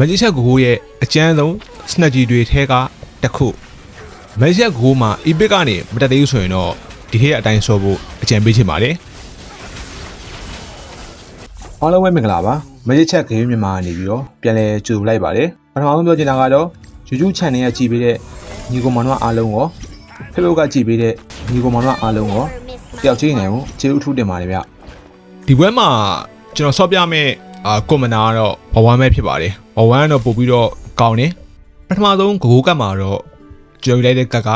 မန်ချက်ချက်ကိုရဲ့အကျန်းဆုံးစနက်ကြီးတွေထဲကတစ်ခုမန်ချက်ကိုမှာ epic ကနေမတက်သေးဘူးဆိုရင်တော့ဒီထက်အတိုင်းဆော့ဖို့အကြံပေးချင်ပါတယ်အားလုံးပဲမင်္ဂလာပါမဂျစ်ချက်ဂိမ်းမြန်မာကနေပြီးတော့ပြန်လည်ကြိုလိုက်ပါတယ်ပထမဆုံးပြောချင်တာကတော့ YouTube channel ကကြည်ပေးတဲ့ညီကောင်မောင်တို့အားလုံးရော Facebook ကကြည်ပေးတဲ့ညီကောင်မောင်တို့အားလုံးရောတယောက်ချင်းနိုင်ကိုကျေးဇူးထူးတင်ပါတယ်ဗျဒီပွဲမှာကျွန်တော်ဆော့ပြမယ့် အာကွန်မနာကတော့ဘဝမ်းပဲဖြစ်ပါတယ်ဘဝမ်းကတော့ပို့ပြီးတော့ကောင်းတယ်ပထမဆုံးဂိုးကတ်မှာတော့ကျွန်တော်ယူလိုက်တဲ့ကတ်က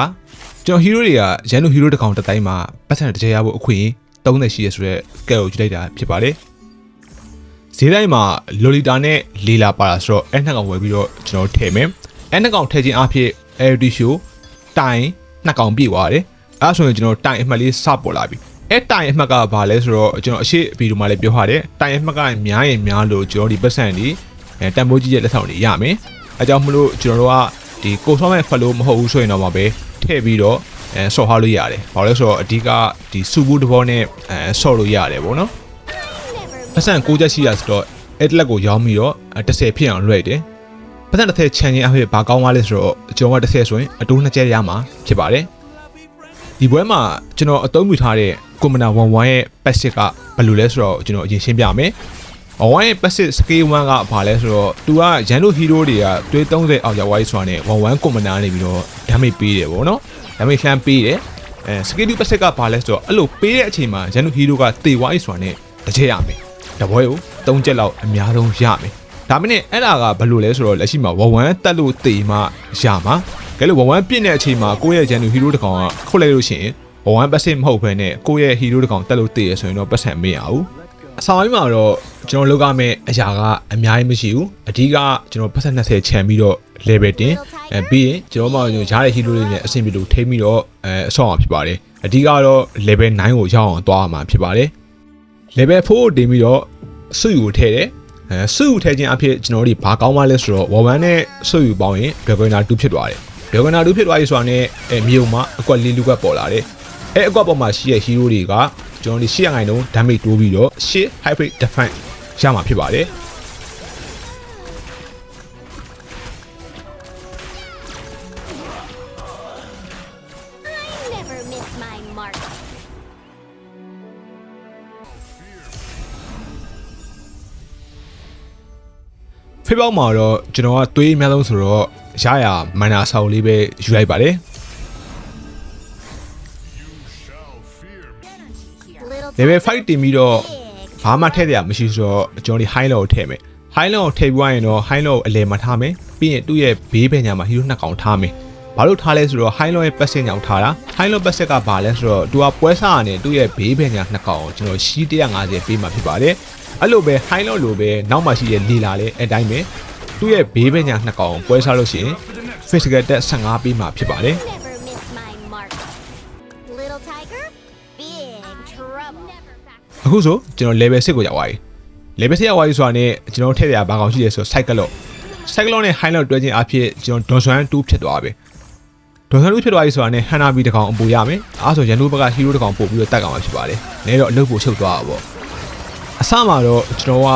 ကျွန်တော်ဟီးရိုတွေကရန်သူဟီးရိုတစ်ကောင်တစ်တိုင်းမှာပတ်စံတစ်ကြဲရဖို့အခွင့်30ရှိရဆိုတော့ကတ်ကိုယူလိုက်တာဖြစ်ပါတယ်ဈေးတိုင်းမှာလိုလီတာနဲ့လီလာပါလာဆိုတော့အဲ့နှစ်ကောင်ဝယ်ပြီးတော့ကျွန်တော်ထည့်မယ်အဲ့နှစ်ကောင်ထည့်ခြင်းအဖြစ် AD show တိုင်နှစ်ကောင်ပြည့်သွားတယ်အဲ့ဒါဆိုရင်ကျွန်တော်တိုင်အမှတ်လေးစပေါ်လာပြီ အဲ့တိုင်အမှတ်ကဘာလဲဆိုတော့ကျွန်တော်အရှိဗီဒီယိုမှာလည်းပြောထားတယ်တိုင်အမှတ်ကများရင်များလို့ကျွန်တော်ဒီပတ်စံဒီအဲတန်ဖိုးကြီးရဲ့လက်ဆောင်တွေရမယ်အဲကြောင့်မလို့ကျွန်တော်တို့ကဒီကိုဆော့မဲ့ follow မဟုတ်ဘူးဆိုရင်တော့မှပဲထည့်ပြီးတော့အဲဆော့ထားလို့ရတယ်ဘာလို့လဲဆိုတော့အဓိကဒီစူဘူးတဘောနဲ့အဲဆော့လို့ရတယ်ပေါ့နော်ပတ်စံ6ချက်ရှိရဆိုတော့အဲ့တလက်ကိုရောင်းပြီးတော့30ဖြစ်အောင်လွှဲတယ်ပတ်စံ30ချန်ရင်အဖြစ်ဘာကောင်းသွားလဲဆိုတော့ကျွန်တော်က30ဆိုရင်အတိုး2ချက်ရမှာဖြစ်ပါတယ်ဒီပွဲမှာကျွန်တော်အသုံးပြုထားတဲ့ ကွန်မနာ11ရဲ့ passive ကဘယ်လိုလဲဆိုတော့ကျွန်တော်အရင်ရှင်းပြမယ်11ရဲ့ passive scale 1ကဘာလဲဆိုတော့သူကရန်လိုဟီးရိုတွေကသွေး30အောက်ရောက်သွားပြီဆိုတာနဲ့11ကွန်မနာနေပြီးတော့ damage ပေးတယ်ပေါ့နော် damage လှမ်းပေးတယ်အဲ scale 2 passive ကဘာလဲဆိုတော့အဲ့လိုပေးတဲ့အချိန်မှာရန်လိုဟီးရိုကတေသွားပြီဆိုတာနဲ့တစ်ချက်ရမယ်တပွဲကို၃ချက်လောက်အများဆုံးရမယ်ဒါမနဲ့အဲ့ဒါကဘယ်လိုလဲဆိုတော့လက်ရှိမှာဝဝမ်းတက်လို့တေမှရမှာကဲလို့ဝဝမ်းပြည့်တဲ့အချိန်မှာကိုယ့်ရဲ့ဂျန်နူဟီးရိုးတစ်ကောင်ကခုတ်လိုက်လို့ရှိရင် ဝဝမ်းပတ်စစ်မဟုတ်ဘဲနဲ့ကိုယ့်ရဲ့ဟီးရိုးတစ်ကောင်တက်လို့တေရဆိုရင်တော့ပတ်စံမရဘူးအဆောင်ပိုင်းမှာတော့ကျွန်တော်လုပ်ရမယ့်အရာကအများကြီးမရှိဘူးအဓိကကျွန်တော်ပတ်စံ20ခြံပြီးတော့ level တင်အဲပြီးရင်ကျွန်တော်မှကျွန်တော်ရားတဲ့ဟီးရိုးတွေနဲ့အဆင်ပြေလို့ထိမ့်ပြီးတော့အဲအဆောင်အောင်ဖြစ်ပါတယ်အဓိကတော့ level 9ကိုရောက်အောင်သွားရမှာဖြစ်ပါတယ် level 4ကိုတင်ပြီးတော့စုယူကိုထည့်တယ်အဲစုယူထည့်ခြင်းအဖြစ်ကျွန်တော်တို့ဘာကောင်းမှလဲဆိုတော့ဝဝမ်းနဲ့စုယူပေါင်းရင်ဘယ်ကွနာ2ဖြစ်သွားတယ်ဘယ်ကွနာ2ဖြစ်သွားပြီဆိုတာနဲ့အဲမြေုံမှာအကွက်လေးလူကပ်ပေါ်လာတယ် အဲအကွက်ပေါ်မှာရှိတဲ့ hero တွေကကျွန်တော်တို့800ငိုင်လုံး damage တိုးပြီးတော့8 hybrid defense ရမှာဖြစ်ပါတယ် I never miss my mark. ဖေးပေါက်မှာတော့ကျွန်တော်ကသွေးအများဆုံးဆိုတော့ရရမန်နာဆောင်လေးပဲယူလိုက်ပါတယ် level 5တင်ပြီးတော့ big. ဘာမှထည့်ရမရှိဆိုတော့ကျွန်တော်ဒီ high low ကိုထည့်မယ် high low ကိုထည့်ပြီးရင်တော့ high low ကိုအလယ်မှာထားမယ်ပြီးရင်သူ့ရဲ့ဘေးဘက်ညာမှာ hero နှစ်ကောင်ထားမယ်ဘာလို့ထားလဲဆိုတော့ high low ရဲ့ passive ညောင်ထားတာ high low passive ကဘာလဲဆိုတော့သူကပွဲစားကနေသူ့ရဲ့ဘေးဘက်ညာနှစ်ကောင်ကိုကျွန်တော်ရှီး150ပေးမှာဖြစ်ပါတယ်အဲ့လိုပဲ high low လိုပဲနောက်မှရှိတဲ့လီလာလည်းအတိုင်းပဲသူ့ရဲ့ဘေးဘက်ညာနှစ်ကောင်ကိုပွဲစားလို့ရှိရင် physical တက်15ပေးမှာဖြစ်ပါတယ် အခုဆိုကျွန်တော် level 6ကိုရောက်သွားပြီ level 6ရောက်သွားပြီဆိုတာနဲ့ကျွန်တော်ထည့်ရဘာကောင်ရှိလဲဆိုတော့ cycle cycle နဲ့ high လောက်တွဲခြင်းအဖြစ်ကျွန်တော် Donson 2ဖြစ်သွားပြီ Donson 2ဖြစ်သွားပြီဆိုတာနဲ့ Hana B တစ်ကောင်အပူရမယ်အားဆိုရန်သူဘက်က hero တစ်ကောင်ပို့ပြီးတော့တက်ကောင်မှာဖြစ်ပါတယ်နဲတော့အလုပ်ကိုချုပ်သွားတာပေါ့အစမှာတော့ကျွန်တော်က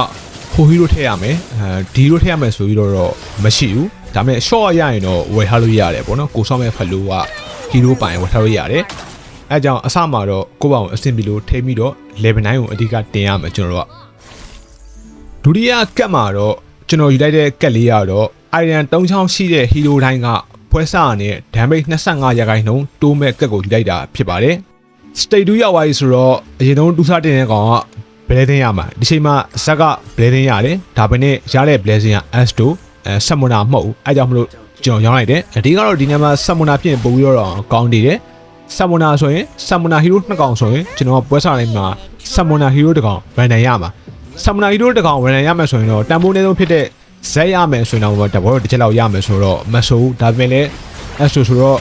ဖို hero ထည့်ရမယ်အဲဒီ hero ထည့်ရမယ်ဆိုပြီးတော့တော့မရှိဘူးဒါပေမဲ့ short ရရင်တော့ဝယ်ထားလို့ရတယ်ပေါ့နော်ကိုဆောင်းမဲ့ဖလူက hero ပိုင်ဝယ်ထားလို့ရတယ်အဲကြောင့်အစမှာတော့ကိုယ့်ဘောင်အဆင်ပြေလို့ထိပြီးတော့ level 9ကိုအဓိကတင်ရမယ်ကျွန်တော်တို့ကဒုတိယကတ်မှာတော့ကျွန်တော်ယူလိုက်တဲ့ကတ်လေးကတော့ iron 3ချောင်းရှိတဲ့ hero တိုင်းကဖွဲစားနဲ့ damage 25ရာခိုင်နှုန်းတိုးမဲ့ကတ်ကိုယူလိုက်တာဖြစ်ပါတယ် state 2ရောက်သွားပြီဆိုတော့အရင်ဆုံးဒူးစားတင်တဲ့ကောင်က blazing ရမှာဒီချိန်မှာဇက်က blazing ရတယ်ဒါပေမဲ့ရတဲ့ blazing က S2 အဲ summoner မဟုတ်ဘူးအဲကြောင့်မလို့ကျွန်တော်ရောင်းလိုက်တယ်အဓိကတော့ဒီနေရာမှာ summoner ဖြစ်ရင်ပို့ပြီးတော့ကောင်းနေတယ် summoner ဆိုရင် summoner hero နှစ်ကောင်ဆိုရင်ကျွန်တော်ကပွဲစားတိုင်းမှာ summoner hero တစ်ကောင် random ရမှာ summoner hero တစ်ကောင် random ရမယ်ဆိုရင်တော့တန်ဖိုးနည်းဆုံးဖြစ်တဲ့ဇက်ရမယ်ဆိုရင်တော့တဘောတော့တစ်ချက်လောက်ရမယ်ဆိုတော့မဆိုးဒါပေမဲ့လည်း S2 ဆိုတော့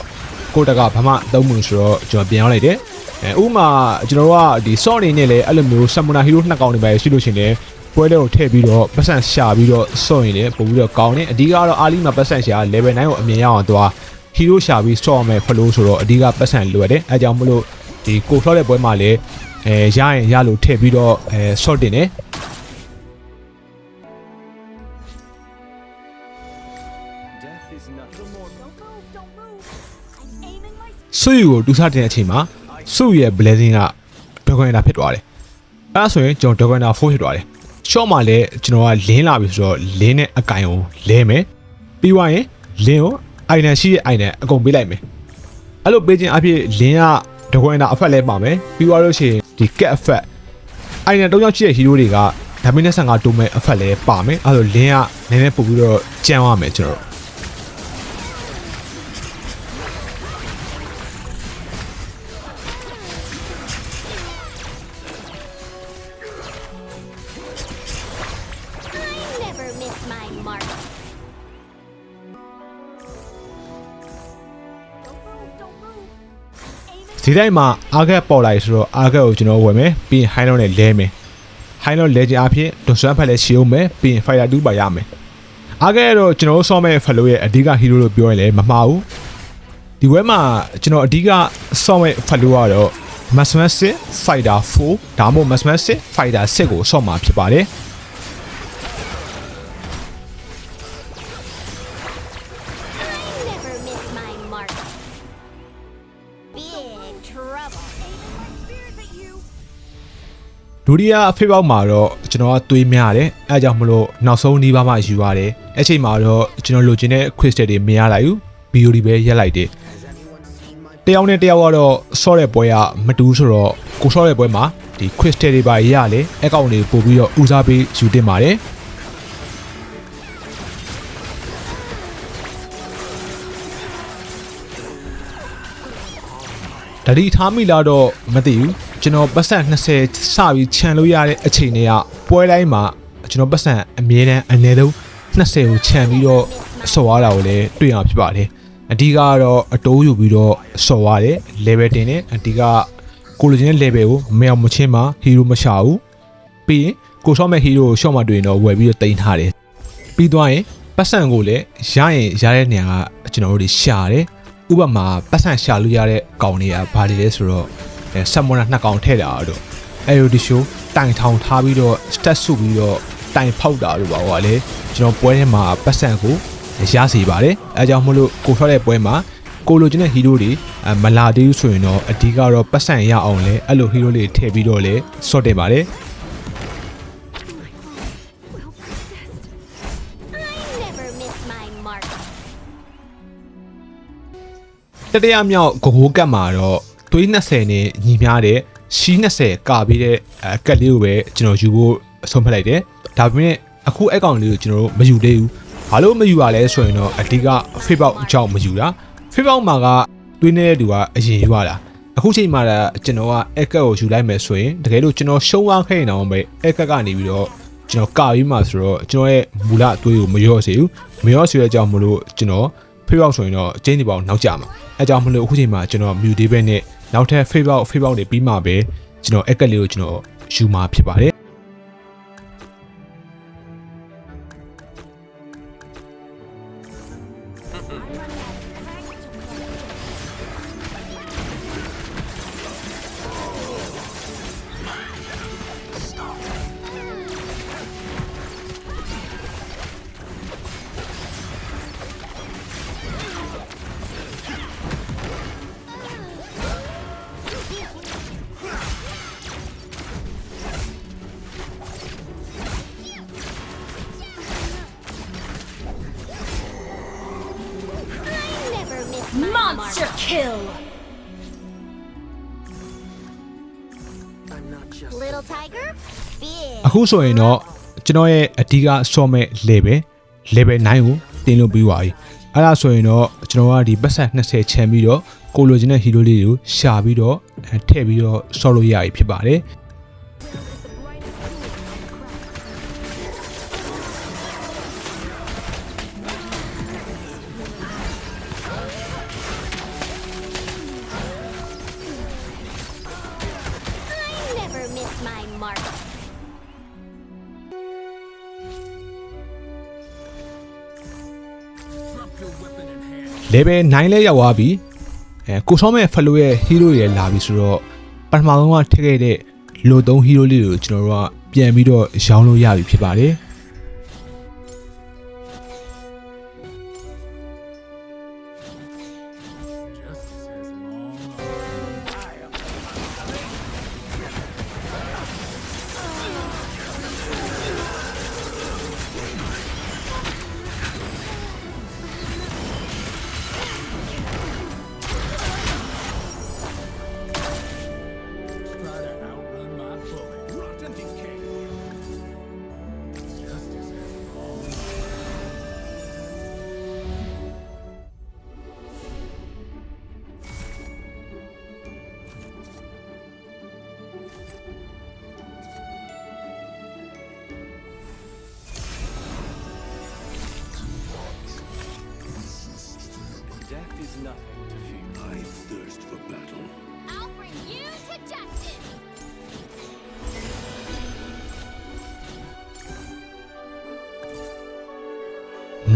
ကိုတကဘာမှသုံးမှုဆိုတော့ကျွန်တော်ပြန်ရောက်လိုက်တယ်အဲဥပမာကျွန်တော်တို့ကဒီ sort နေနဲ့လည်းအဲ့လိုမျိုး summoner hero နှစ်ကောင်တွေပဲရှိလို့ရှိရင်လည်းပွဲလေးကိုထည့်ပြီးတော့ပတ်စံရှာပြီးတော့စော့ရင်လည်းပို့ပြီးတော့ကောင်းတယ်အဓိကတော့အာလီမှာပတ်စံရှာ level 9ကိုအမြင်ရအောင်သွား hero ရှာပြီးစော့မယ်ဖလို့ဆိုတော့အဓိကပတ်စံလိုရတယ်အဲကြောင့်မလို့ဒီကိုဆော့တဲ့ပွဲမှာလည်းအဲရရင်ရလို့ထည့်ပြီးတော့အဲ sort တင်တယ်ဆွေကိုတူစားတဲ့အချိန်မှာဆွေရဲ့ blessing ကဒေါကွန်တာဖြစ်သွားတယ်အဲဒါဆိုရင်ကျွန်တော်ဒေါကွန်တာ4ဖြစ်သွားတယ် short မှာလည်းကျွန်တော်ကလင်းလာပြီဆိုတော့လင်းနဲ့အကင်ကိုလဲမယ်ပြီးသွားရင်လင်းကို အိုင်နန်ရှိတဲ့အိုင်နန်အကုန်ပေးလိုက်မယ်အဲ့လိုပေးခြင်းအဖြစ်လင်းကဒေါကွန်တာအဖက်လဲပါမယ်ပြီးသွားလို့ရှိရင်ဒီ cat အဖက်အိုင်နန်၃ယောက်ရှိတဲ့ hero တွေကဒါမင်းနဲ့55တိုးမဲ့အဖက်လဲပါမယ်အဲ့လိုလင်းကနည်းနည်းပို့ပြီးတော့ကြမ်းသွားမယ်ကျွန်တော် ဒီတိုင်းမှာအာဂတ်ပေါ်လာပြီဆိုတော့အာဂတ်ကိုကျွန်တော်ဝယ်မယ်ပြီးရင်ဟိုင်းလုံးနဲ့လဲမယ်ဟိုင်းလုံးလဲခြင်းအဖြစ်ဒွန်ဆွမ်းဖက်လဲရှီအောင်မယ်ပြီးရင် fire 2ပါရမယ်အာဂတ်ကတော့ကျွန်တော်ဆော့မဲ့ဖလိုရဲ့အဓိက hero လို့ပြောရင်လည်းမမှားဘူးဒီဝဲမှာကျွန်တော်အဓိကဆော့မဲ့ဖလိုကတော့ Masman 6 Fighter 4ဒါမှမဟုတ် Masman 6 Fighter 6ကိုဆော့မှာဖြစ်ပါတယ် ဒုတိယဖေးပေါက်မှာတော့ကျွန်တော်ကသွေးများတယ်အဲဒါကြောင့်မလို့နောက်ဆုံးနှီးပါးမှယူရတယ်အဲ့ချိန်မှာတော့ကျွန်တော်လိုချင်တဲ့ crystal တွေမရလိုက်ဘူး BOD ပဲရက်လိုက်တယ်တယောက်နဲ့တယောက်ကတော့ဆော့တဲ့ပွဲကမတူးဆိုတော့ကိုဆော့တဲ့ပွဲမှာဒီ crystal တွေပါရလေအကောင့်တွေပို့ပြီးတော့ဦးစားပေးယူတင်ပါတယ်တတိထားမိလာတော့မသိဘူး ကျွန်တော်ပတ်စံ20စပြီးခြံလို့ရတဲ့အချိန်တွေကပွဲတိုင်းမှာကျွန်တော်ပတ်စံအမြဲတမ်းအနည်းဆုံး20ကိုခြံပြီးတော့ဆော်ရတာကိုလည်းတွေ့ရဖြစ်ပါတယ်အဓိကကတော့အတိုးယူပြီးတော့ဆော်ရတယ် level တင်တယ်အဓိကကိုလိုချင်တဲ့ level ကိုမရောက်မချင်းမှာ hero မရှာဘူးပြီးရင်ကိုဆော့မဲ့ hero ကိုရှော့မှတွေ့ရင်တော့ဝယ်ပြီးတော့တင်ထားတယ်ပြီးသွားရင်ပတ်စံကိုလည်းရရင်ရတဲ့နေရာကကျွန်တော်တို့တွေရှာတယ်ဥပမာပတ်စံရှာလို့ရတဲ့ကောင်တွေကဘာတွေလဲဆိုတော့အဲ ဆက်မွန်တာနှစ်ကောင်ထည့်တာတို့အဲယိုဒီရှိုတိုင်ထောင်ထားပြီးတော့ stat စုပြီးတော့တိုင်ဖောက်တာတို့ပါဟောလေကျွန်တော်ပွဲထဲမှာပတ်စံကိုရစေပါတယ်အဲကြောင့်မလို့ကိုထွက်တဲ့ပွဲမှာကိုလိုချင်တဲ့ဟီးရိုးတွေအဲမလာသေးဘူးဆိုရင်တော့အဓိကတော့ပတ်စံရအောင်လဲအဲ့လိုဟီးရိုးလေးထည့်ပြီးတော့လဲစော့တင်ပါတယ် I never miss my mark. တတိယမြောက်ဂိုဂိုကတ်မှာတော့ သွေး20နဲ့ညီမျှတဲ့ရှီး20ကာပြီးတဲ့အကတ်လေးကိုပဲကျွန်တော်ယူဖို့အဆုံးဖြတ်လိုက်တယ်။ဒါပေမဲ့အခုအကောင်လေးကိုကျွန်တော်တို့မယူသေးဘူး။ဘာလို့မယူရလဲဆိုရင်တော့အဓိကဖေးပေါက်အကြောင်းမယူတာ။ဖေးပေါက်မှာကသွေးနေတဲ့သူကအရင်ယူရတာ။အခုချိန်မှာလည်းကျွန်တော်ကအက်ကတ်ကိုယူလိုက်မယ်ဆိုရင်တကယ်လို့ကျွန်တော်ရှုံးသွားခဲ့ရင်တော့ပဲအက်ကတ်ကနေပြီးတော့ကျွန်တော်ကာပြီးမှဆိုတော့ကျွန်တော်ရဲ့မူလအသွေးကိုမရော့စေဘူး။မရော့စေတဲ့အကြောင်းမလို့ကျွန်တော်ဖေးပေါက်ဆိုရင်တော့အကျင်းဒီပေါက်နောက်ကျမှာအဲကြောင့်မလို့အခုချိန်မှာကျွန်တော် mute သေးပဲနဲ့ နောက်ထပ်ဖေးပေါက်ဖေးပေါက်တွေပြီးမှပဲကျွန်တော်အက်ကက်လေးကိုကျွန်တော်ယူมาဖြစ်ပါတယ် kill! Little tiger, big. အခုဆိုရင်တော့ကျွန်တော်ရဲ့အဓိကဆော့မဲ့ level level 9ကိုတင်လို့ပြီးပါပြီအဲ့ဒါဆိုရင်တော့ကျွန်တော်ကဒီပတ်ဆက်20ချမ်းပြီးတော့ကိုလိုချင်တဲ့ hero လေးတွေကိုရှာပြီးတော့အဲထည့်ပြီးတော့ဆော့လို့ရပြီဖြစ်ပါတယ် level 9လဲရောက်သွားပြီအဲကိုဆောင်းမဲ့ဖလိုရဲ့ hero တွေလာပြီဆိုတော့ပထမဆုံးကထည့်ခဲ့တဲ့လိုသုံး hero လေးတွေကိုကျွန်တော်တို့ကပြန်ပြီးတော့ရောင်းလို့ရပြီဖြစ်ပါတယ်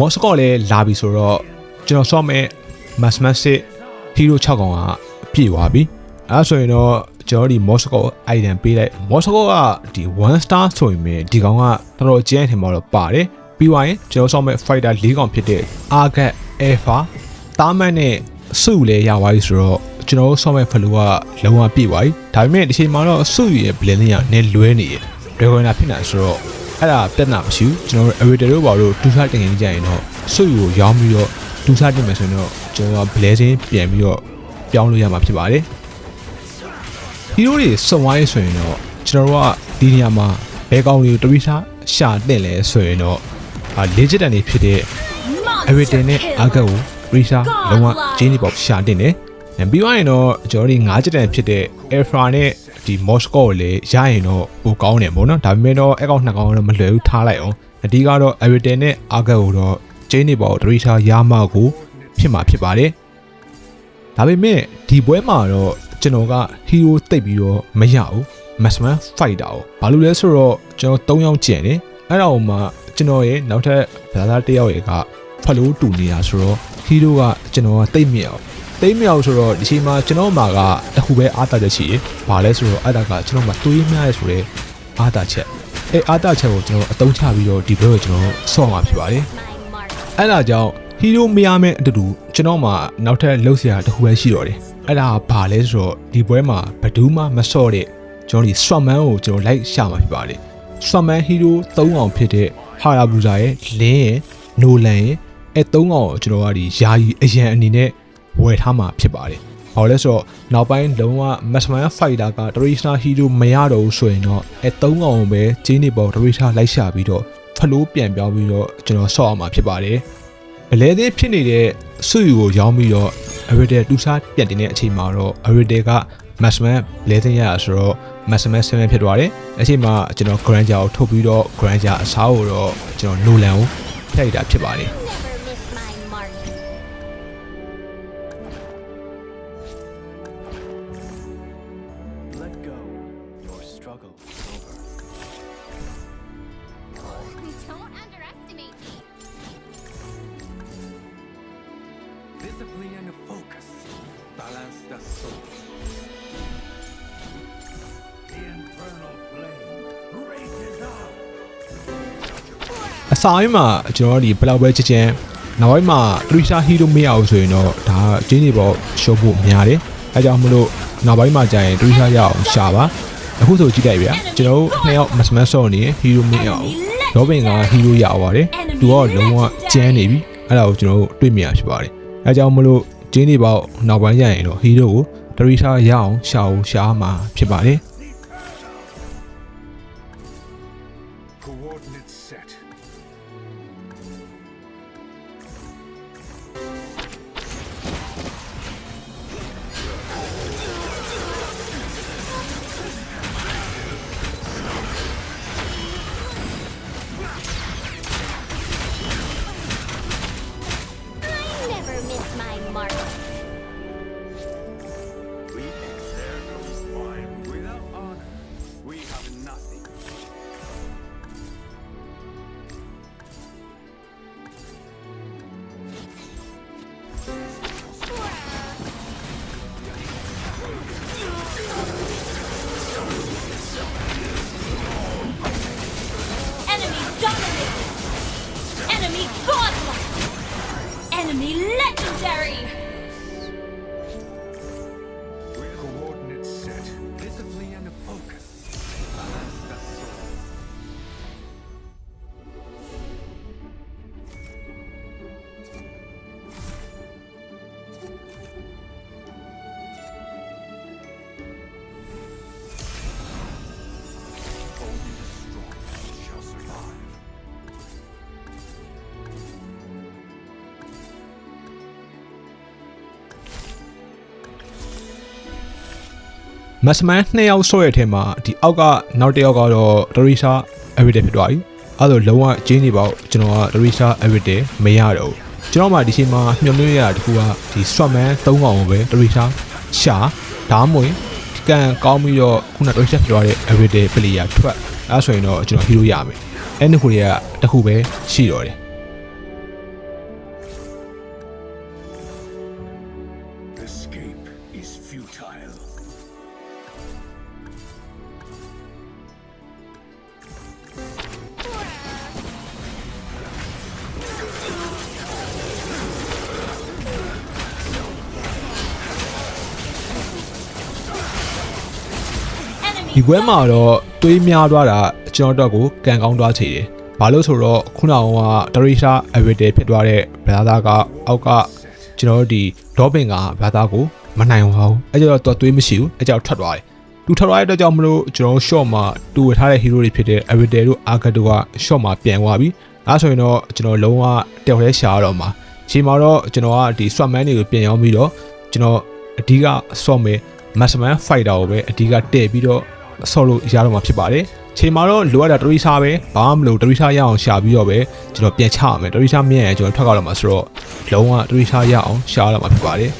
မော်စကောလည်းလာပြီဆိုတော့ကျွန်တော်ဆော့မဲ့မတ်မတ်စစ်ဟီးရိုး6ကောင်ကပြည့်သွားပြီအဲဒါဆိုရင်တော့ကျွန်တော်ဒီမော်စကောအိုင်တန်ပေးလိုက်မော်စကောကဒီ1 star ဆိုရင်ပဲဒီကောင်ကတော်တော်ကျန်းထင်မှာတော့ပါတယ်ပြီးသွားရင်ကျွန်တော်ဆော့မဲ့ fighter ၄ကောင်ဖြစ်တဲ့အာဂတ်အဖာတာမန်နဲ့စုလည်းရသွားပြီဆိုတော့ကျွန်တော်ဆော့မဲ့ဖလူကလုံးဝပြည့်သွားပြီဒါပေမဲ့ဒီချိန်မှာတော့စုရဲ့ blend ကနည်းလွဲနေတယ် dragon ဖြစ်နေဆိုတော့ အဲ့ဒါပြဿနာမရှိဘူးကျွန်တော်တို့ avatar တို့ဘာလို့ဒူးစားတင်နေကြရင်တော့ဆွတ်ယူကိုရောင်းပြီးတော့ဒူးစားတင်မယ်ဆိုရင်တော့ကျွန်တော် blazing ပြန်ပြီးတော့ပြောင်းလို့ရမှာဖြစ်ပါတယ်ဟီးရိုးတွေစုံဝိုင်းဆိုရင်တော့ကျွန်တော်တို့ကဒီနေရာမှာဘယ်ကောင်တွေကိုတပိစားရှာတင်လဲဆိုရင်တော့အာ legit တန်တွေဖြစ်တဲ့ avatar နဲ့အာဂတ်ကိုရိစားလုံးဝဂျင်းနေပေါ့ရှာတင်တယ်အဲပြီးသွားရင်တော့ကျွန်တော်တို့ငါးချက်တန်ဖြစ်တဲ့ Alpha နဲ့ ဒီ Moscow ကိုလည်းရရင်တော့ပိုကောင်းတယ်ပေါ့နော်ဒါပေမဲ့တော့အကောင့်နှစ်ကောင်တော့မလွယ်ဘူးထားလိုက်အောင်အဓိကတော့ Avatar နဲ့ Argat ကိုတော့ကျင်းနေပေါ့ဒရီရှာရမကိုဖြစ်မှာဖြစ်ပါတယ်ဒါပေမဲ့ဒီပွဲမှာတော့ကျွန်တော်က hero တိတ်ပြီးတော့မရဘူး maximum fighter ကိုဘာလို့လဲဆိုတော့ကျွန်တော်၃ယောက်ကျန်တယ်အဲ့ဒါကိုမှကျွန်တော်ရဲ့နောက်ထပ်ဗလာသားတစ်ယောက်ရဲ့ကဖလို့တူနေတာဆိုတော့ hero ကကျွန်တော်ကတိတ်မြအောင် သိမ်းမြောက်ဆိုတော့ဒီချိန်မှာကျွန်တော်မှာကတခုပဲအားတာချက်ရှိတယ်။ဘာလဲဆိုတော့အဲ့ဒါကကျွန်တော်မှာတွေးများရဲဆိုတဲ့အားတာချက်။အဲအားတာချက်ကိုကျွန်တော်အသုံးချပြီးတော့ဒီဘက်ကိုကျွန်တော်ဆော့မှာဖြစ်ပါတယ် My mark. ။အဲ့ဒါကြောင့်ဟီးရိုမရမဲ့အတူတူကျွန်တော်မှာနောက်ထပ်လှုပ်ရှားတခုပဲရှိတော့တယ်။အဲ့ဒါကဘာလဲဆိုတော့ဒီပွဲမှာဘယ်သူမှမဆော့တဲ့ကျွန်တော်ဒီဆွမ်မန်ကိုကျွန်တော်လိုက်ရှာမှာဖြစ်ပါတယ်။ဆွမ်မန်ဟီးရို၃အောင်ဖြစ်တဲ့ဟာရာဘူဇာရဲ့လင်းရဲ့နိုလန်ရဲ့အဲ၃အောင်ကိုကျွန်တော်ကဒီယာယီအရန်အနေနဲ့ ဝယ်ထားမှာဖြစ်ပါတယ်။ဘာလို့လဲဆိုတော့နောက်ပိုင်းလုံးဝ maximum fighter က traditional hero မရတော့ဘူးဆိုရင်တော့အဲ၃ကောင်ကိုပဲဂျင်းနေပေါ် traditional လိုက်ရှာပြီးတော့ဖလို့ပြန်ပြောင်းပြီးတော့ကျွန်တော်ဆော့အောင်မှာဖြစ်ပါတယ်။အလဲသေးဖြစ်နေတဲ့စုယူကိုရောင်းပြီးတော့ Ariday တူစားပြန်တင်တဲ့အချိန်မှာတော့ Ariday က maximum လဲသိရတာဆိုတော့ maximum 7ဖြစ်သွားတယ်။အချိန်မှာကျွန်တော် Granger ကိုထုတ်ပြီးတော့ Granger အစားကိုတော့ကျွန်တော် Nolan ကိုဖျက်လိုက်တာဖြစ်ပါတယ်။ အစာရင်းမှာကျွန်တော်တို့ဒီဘလောက်ပဲချစ်ချင်းနောက်ပိုင်းမှာထရီရှာဟီရိုမရအောင်ဆိုရင်တော့ဒါကျင်းနေပေါ့ရှုံးဖို့များတယ်အဲကြောင့်မလို့နောက်ပိုင်းမှာကြာရင်ထရီရှာရအောင်ရှာပါအခုဆိုကြည့်လိုက်ဗျာကျွန်တော်တို့နှစ်ယောက်မစမတ်ဆော့နေဟီရိုမရအောင်ရောဘင်ကဟီရိုရအောင်ပါတယ်သူကလုံးဝကျန်းနေပြီအဲ့ဒါကိုကျွန်တော်တို့တွေ့မြင်ရဖြစ်ပါတယ်အဲကြောင့်မလို့ကျင်းနေပေါ့နောက်ပိုင်းကျရင်တော့ဟီရိုကိုထရီရှာရအောင်ရှာအောင်ရှာမှာဖြစ်ပါတယ် godlike! Enemy legendary! မတ်စမန်နှစ်ယောက်ဆော့ရတဲ့ထဲမှာဒီအောက်ကနောက်တစ်ယောက်ကတော့ဒရီရှာ everyday ဖြစ်သွားပြီအဲ့ဒါလုံးဝကျင်းနေပေါ့ကျွန်တော်ကဒရီရှာ everyday မရတော့ဘူးကျွန်တော်မှဒီချိန်မှာမျှော်လင့်ရတာတခုကဒီ Strawman ၃កောင်ကိုပဲတရီရှာရှာဒါမှမဟုတ်ဒီကန်ကောင်းပြီးတော့ခုနတော့ချက်ပြောရတဲ့ everyday player ထွက်အဲဆိုရင်တော့ကျွန်တော် hero ရမယ်အဲ့နှစ်ခုတွေကတခုပဲရှိတော့တယ် ဒီကွဲမှာတော့တွေးများသွားတာကျွန်တော်တို့ကိုကန်ကောင်းသွားချေတယ်။ဘာလို့ဆိုတော့ခုနကတရီရှာ everyday ဖြစ်သွားတဲ့ဘလာသားကအောက်ကကျွန်တော်တို့ဒီဒေါပင်ကဘလာသားကိုမနိုင်ပါဘူး။အဲကြောင့်တော့တွေးမရှိဘူး။အဲကြောင့်ထွက်သွားတယ်။သူထွက်သွားတဲ့အတွက်ကြောင့်မလို့ကျွန်တော် short မှာတူဝထားတဲ့ hero တွေဖြစ်တဲ့ everyday တို့ arcade တို့က short မှာပြန်သွားပြီ။အဲဆိုရင်တော့ကျွန်တော်လုံးဝတယောက်တည်းရှာရတော့မှာ။ချိန်မှာတော့ကျွန်တော်ကဒီ swapman တွေကိုပြန်ရောက်ပြီးတော့ကျွန်တော်အဓိက swap မယ် maximum fighter ကိုပဲအဓိကတည့်ပြီးတော့ ဆော့လို့ရတော့မှာဖြစ်ပါတယ်ချိန်မှာတော့လိုအပ်တာတရီရှာပဲဘာမှမလို့တရီရှာရအောင်ရှာပြီးတော့ပဲကျွန်တော်ပြန်ချရမယ်တရီရှာမြင်ရင်ကျွန်တော်ထွက်ကြတော့မှာဆိုတော့လုံးဝတရီရှာရအောင်ရှာရတော့မှာဖြစ်ပါတယ်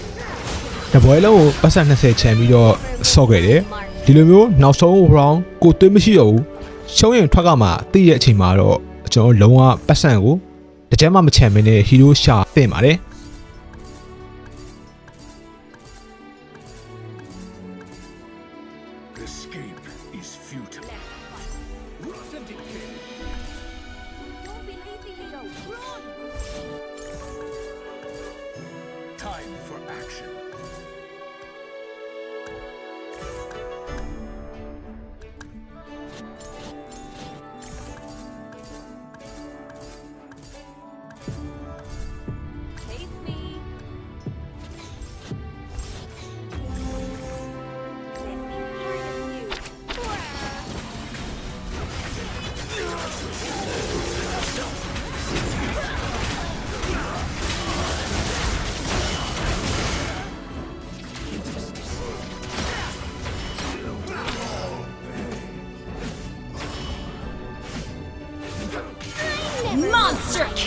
တပွဲလုံးကိုပတ်ဆက်20ချန်ပြီးတော့ဆော့ခဲ့တယ်ဒီလိုမျိုးနောက်ဆုံး round ကိုသွေးမရှိတော့ဘူးရှုံးရင်ထွက်ကမှသိတဲ့အချိန်မှာတော့ကျွန်တော်လုံးဝပတ်ဆက်ကိုတကြမ်းမှမချန်မင်းနဲ့ဟီရိုရှာတင်ပါတယ် 正进去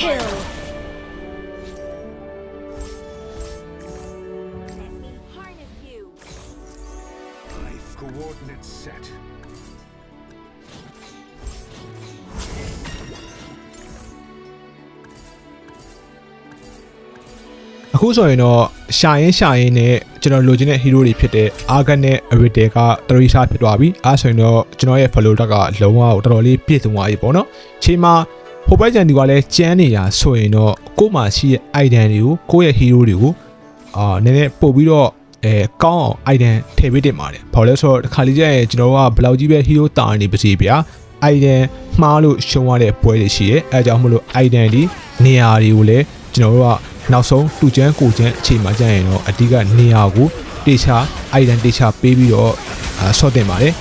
kill! Let me harness you. Coordinates set. အခုဆိုရင်တော့ရှာရင်ရှာရင်နဲ့ကျွန်တော်လိုချင်တဲ့ hero တွေဖြစ်တဲ့ Argan နဲ့ Arite ကတရီရှာဖြစ်သွားပြီအဲဆိုရင်တော့ကျွန်တော်ရဲ့ follow တက်ကလုံးဝတော်တော်လေးပြည့်စုံသွားပြီပေါ့နော်ချိန်မှာ ဟိုဘက်ကျန်ဒီကလည်းကျန်းနေတာဆိုရင်တော့ကို့မှာရှိတဲ့ item တွေကိုကိုယ့်ရဲ့ hero တွေကိုအာနည်းနည်းပို့ပြီးတော့အဲကောင်းအောင် item ထည့်ပေးတင်ပါတယ်ဘာလို့လဲဆိုတော့တစ်ခါလေးကျရင်ကျွန်တော်ကဘယ်လောက်ကြီးပဲ hero တာနေပါစေဗျာ item မှားလို့ရှုံးရတဲ့ပွဲတွေရှိရဲအဲအကြောင်းမလို့ item ဒီနေရာတွေကိုလည်းကျွန်တော်တို့ကနောက်ဆုံးတူချမ်းကိုချမ်းအချိန်မှာကြာရင်တော့အဓိကနေရာကိုတေချာ item တေချာပေးပြီးတော့အာဆော့တင်ပါတယ်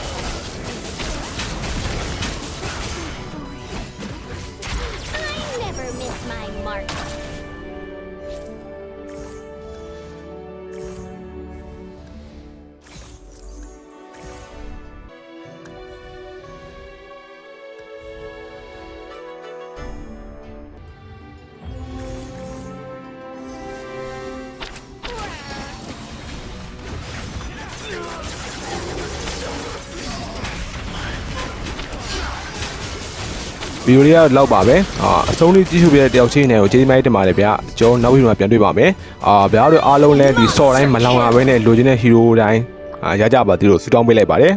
ဒီယိုလေးကတော့လောက်ပါပဲအာအဆုံးလေးကြည့်ရှုပြတဲ့တယောက်ချင်းတွေကိုကျေးဇူးများတင်ပါတယ်ဗျာကျွန်တော်နောက်ဗီဒီယိုမှာပြန်တွေ့ပါမယ်အာဗျာတို့အားလုံးလည်းဒီစော်တိုင်းမလောင်ရဘဲနဲ့လိုချင်တဲ့ဟီးရိုးတိုင်းအာရကြပါသေးလို့ဆုတောင်းပေးလိုက်ပါတယ်